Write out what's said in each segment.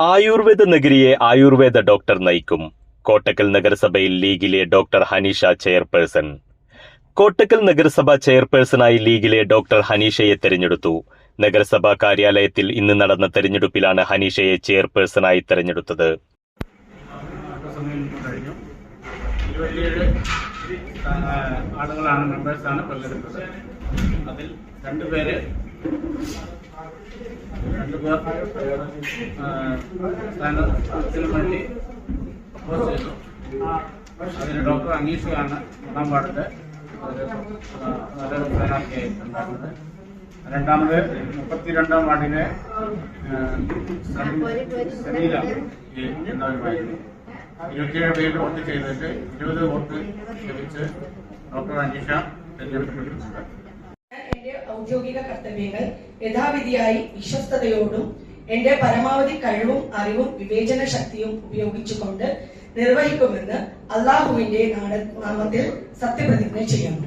Ayurveda നഗരിയെ Ayurveda doctor നയിക്കും. കോട്ടക്കൽ നഗരസഭയിൽ ലീഗിലെ ഡോക്ടർ ഹനീഷ ചെയർപേഴ്സൺ. കോട്ടക്കൽ നഗരസഭ ചെയർപേഴ്സണായി ലീഗിലെ ഡോക്ടർ ഹനീഷയെ തെരഞ്ഞെടുത്തു. നഗരസഭാ കാര്യാലയത്തിൽ ഇന്ന് നടന്ന തെരഞ്ഞെടുപ്പിലാണ് ഹനീഷയെ ചെയർപേഴ്സണായി തെരഞ്ഞെടുത്തത്. ആളുകളാണ് മെമ്പേഴ്സാണ് പങ്കെടുത്തത്. അതിൽ രണ്ടുപേര് വേണ്ടി ചെയ്തു അതിന് ഡോക്ടർ അനീഷയാണ് ഒന്നാം ഒരു സ്ഥാനാർത്ഥിയായി രണ്ടാമത് മുപ്പത്തിരണ്ടാം എന്നവരുമായിരുന്നു. ഇരുപത്തിയേഴ് പേര് വോട്ട് ചെയ്തിട്ട് ഇരുപത് വോട്ട് ലഭിച്ച് ഡോക്ടർ അനീഷ തെരഞ്ഞെടുക്കപ്പെട്ടിട്ടുണ്ട്. എന്റെ ഔദ്യോഗിക കർത്തവ്യങ്ങൾ യഥാവിധിയായി വിശ്വസ്തയോടും എന്റെ പരമാവധി കഴിവും അറിവും വിവേചന ശക്തിയും ഉപയോഗിച്ചുകൊണ്ട് നിർവഹിക്കുമെന്ന് അള്ളാഹുവിന്റെ നാമത്തിൽ സത്യപ്രതിജ്ഞ ചെയ്യുന്നു.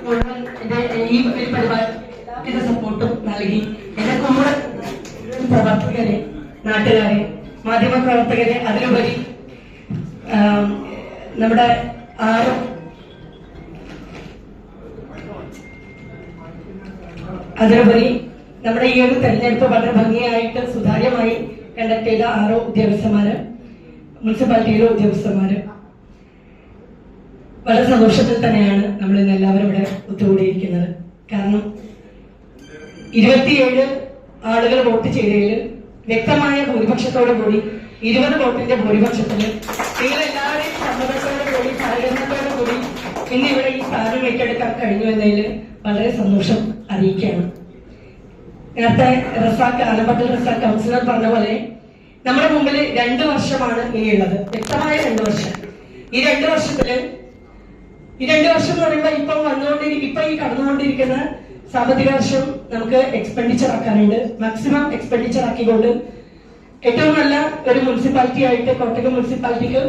മുഴുവൻ എന്റെ ഈ ഒരു പരിപാടിക്ക് സപ്പോർട്ടും നൽകി എന്റെ കൂടെ പ്രവർത്തകരെ നാട്ടുകാരെ മാധ്യമ പ്രവർത്തകരെ അതിലുപരി നമ്മുടെ ആറ് അതിലുപരി നമ്മുടെ ഈ ഒരു തെരഞ്ഞെടുപ്പ് വളരെ ഭംഗിയായിട്ട് സുതാര്യമായി കണ്ടക്ട് ചെയ്ത ആറോ ഉദ്യോഗസ്ഥന്മാര് മുനിസിപ്പാലിറ്റിയിലെ ഉദ്യോഗസ്ഥന്മാര്. വളരെ സന്തോഷത്തിൽ തന്നെയാണ് നമ്മൾ ഇന്ന് എല്ലാവരും ഇവിടെ ഒത്തുകൂടിയിരിക്കുന്നത്. കാരണം ഇരുപത്തിയേഴ് ആളുകൾ വോട്ട് ചെയ്തതിൽ വ്യക്തമായ ഭൂരിപക്ഷത്തോടു കൂടി ഇരുപത് വോട്ടിന്റെ ഭൂരിപക്ഷത്തിന് നിങ്ങൾ എല്ലാവരെയും സമ്മതത്തോടു കൂടി സഹകരണത്തോടു കൂടി ഇന്ന് ഇവിടെ ഈ സ്ഥാനം ഏറ്റെടുക്കാൻ കഴിഞ്ഞു എന്നതിൽ വളരെ സന്തോഷം അറിയിക്കുകയാണ്. നേരത്തെ റസാഖ് ആലപ്പട്ടൽ റസാഖ് കൗൺസിലർ പറഞ്ഞ പോലെ നമ്മുടെ മുമ്പിൽ രണ്ടു വർഷമാണ് ഇനിയുള്ളത്. വ്യക്തമായ രണ്ടു വർഷം. ഈ രണ്ടു വർഷത്തിൽ ഈ രണ്ടു വർഷം എന്ന് പറയുമ്പോൾ ഇപ്പം വന്നുകൊണ്ടിരിക്കും ഇപ്പൊ ഈ കടന്നുകൊണ്ടിരിക്കുന്ന സാമ്പത്തിക വർഷം നമുക്ക് എക്സ്പെൻഡിച്ചർ ആക്കാനുണ്ട്. മാക്സിമം എക്സ്പെൻഡിച്ചർ ആക്കിക്കൊണ്ട് ഏറ്റവും നല്ല ഒരു മുനിസിപ്പാലിറ്റി ആയിട്ട് കോട്ടയം മുനിസിപ്പാലിറ്റിക്ക്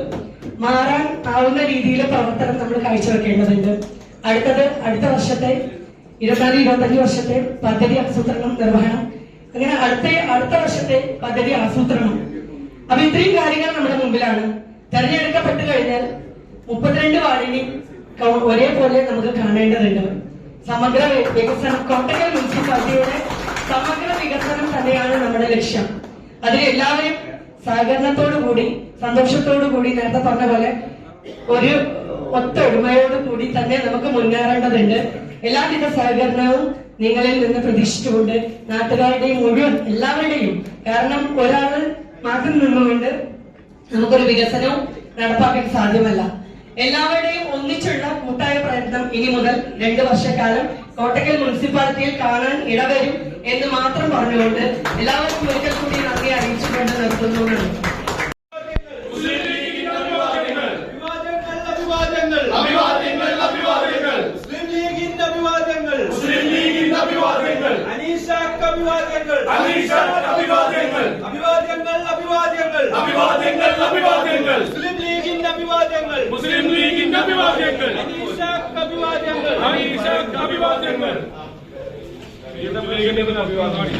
മാറാൻ ആവുന്ന രീതിയിലെ പ്രവർത്തനം നമ്മൾ കാഴ്ചവെക്കേണ്ടതുണ്ട്. അടുത്തത് അടുത്ത വർഷത്തെ ഇരുപത്തിനാല് ഇരുപത്തഞ്ച് വർഷത്തെ പദ്ധതി ആസൂത്രണം നിർവഹണം. അങ്ങനെ അടുത്ത അടുത്ത വർഷത്തെ പദ്ധതി ആസൂത്രണം. അപ്പൊ ഇത്രയും കാര്യങ്ങൾ നമ്മുടെ മുമ്പിലാണ്. തെരഞ്ഞെടുക്കപ്പെട്ടു കഴിഞ്ഞാൽ മുപ്പത്തിരണ്ട് വാർഡിനെ ഒരേപോലെ നമുക്ക് കാണേണ്ടതുണ്ട്. സമഗ്ര വികസനം കോട്ടയം മുനിസിപ്പാലിറ്റിയുടെ സമഗ്ര വികസനം തന്നെയാണ് നമ്മുടെ ലക്ഷ്യം. അതിൽ എല്ലാവരും സഹകരണത്തോടു കൂടി സന്തോഷത്തോടു കൂടി നേരത്തെ പറഞ്ഞ പോലെ ഒരു ഒത്തൊരുമയോട് കൂടി തന്നെ നമുക്ക് മുന്നേറേണ്ടതുണ്ട്. എല്ലാവിധ സഹകരണവും നിങ്ങളിൽ നിന്ന് പ്രതീക്ഷിച്ചുകൊണ്ട് നാട്ടുകാരുടെയും മുഴുവൻ എല്ലാവരുടെയും കാരണം ഒരാൾ മാത്രം നിന്നുകൊണ്ട് നമുക്കൊരു വികസനവും നടപ്പാക്കാൻ സാധ്യമല്ല. എല്ലാവരുടെയും ഒന്നിച്ചുള്ള കൂട്ടായ പ്രയത്നം ഇനി മുതൽ രണ്ടു വർഷക്കാലം കോട്ടക്കൽ മുനിസിപ്പാലിറ്റിയിൽ കാണാൻ ഇടവരും എന്ന് മാത്രം പറഞ്ഞുകൊണ്ട് എല്ലാവർക്കും ഒരിക്കൽ കൂടി നന്ദി അറിയിച്ചുകൊണ്ട് നിർത്തുന്നു. അഭിവാദ്യങ്ങൾ അഭിവാദ്യങ്ങൾ. അഭിവാദ്യങ്ങൾ അഭിവാദ്യങ്ങൾ. ലീഗിന്റെ അഭിവാദ്യങ്ങൾ. മുസ്ലിം ലീഗിന്റെ അഭിവാദ്യങ്ങൾ. അനീഷക്ക് അഭിവാദ്യങ്ങൾ. അനീഷക്ക് അഭിവാദ്യങ്ങൾ അഭിവാദ്യങ്ങൾ അഭിവാദ്യങ്ങൾ അഭിവാദ്യങ്ങൾ അഭിവാദ്യങ്ങൾ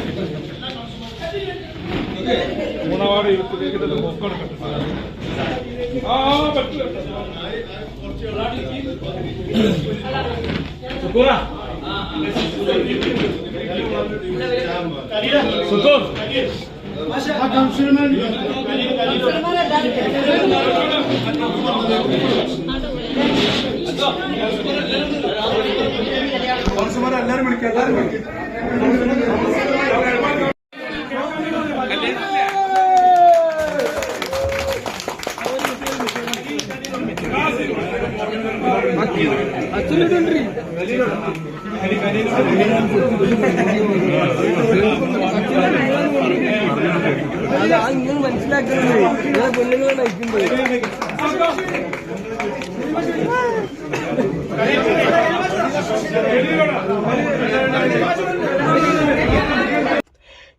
മുസ്ലിം ലീഗിന്റെ അഭിവാദ്യങ്ങൾ മുസ്ലിം ലീഗിന്റെ അഭിവാദ്യങ്ങൾ അനീഷക്ക് അഭിവാദ്യങ്ങൾ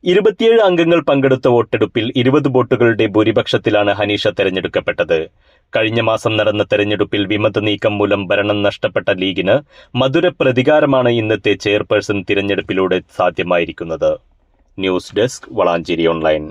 ഇരുപത്തിയേഴ് അംഗങ്ങൾ പങ്കെടുത്ത വോട്ടെടുപ്പിൽ ഇരുപത് വോട്ടുകളുടെ ഭൂരിപക്ഷത്തിലാണ് ഹനീഷ തെരഞ്ഞെടുക്കപ്പെട്ടത്. കഴിഞ്ഞ മാസം നടന്ന തെരഞ്ഞെടുപ്പിൽ വിമത നീക്കം മൂലം ഭരണം നഷ്ടപ്പെട്ട ലീഗിന് മധുര പ്രതികാരമാണ് ഇന്നത്തെ ചെയർപേഴ്സൺ തിരഞ്ഞെടുപ്പിലൂടെ സാധ്യമായിരിക്കുന്നത്. News desk Valanchery online.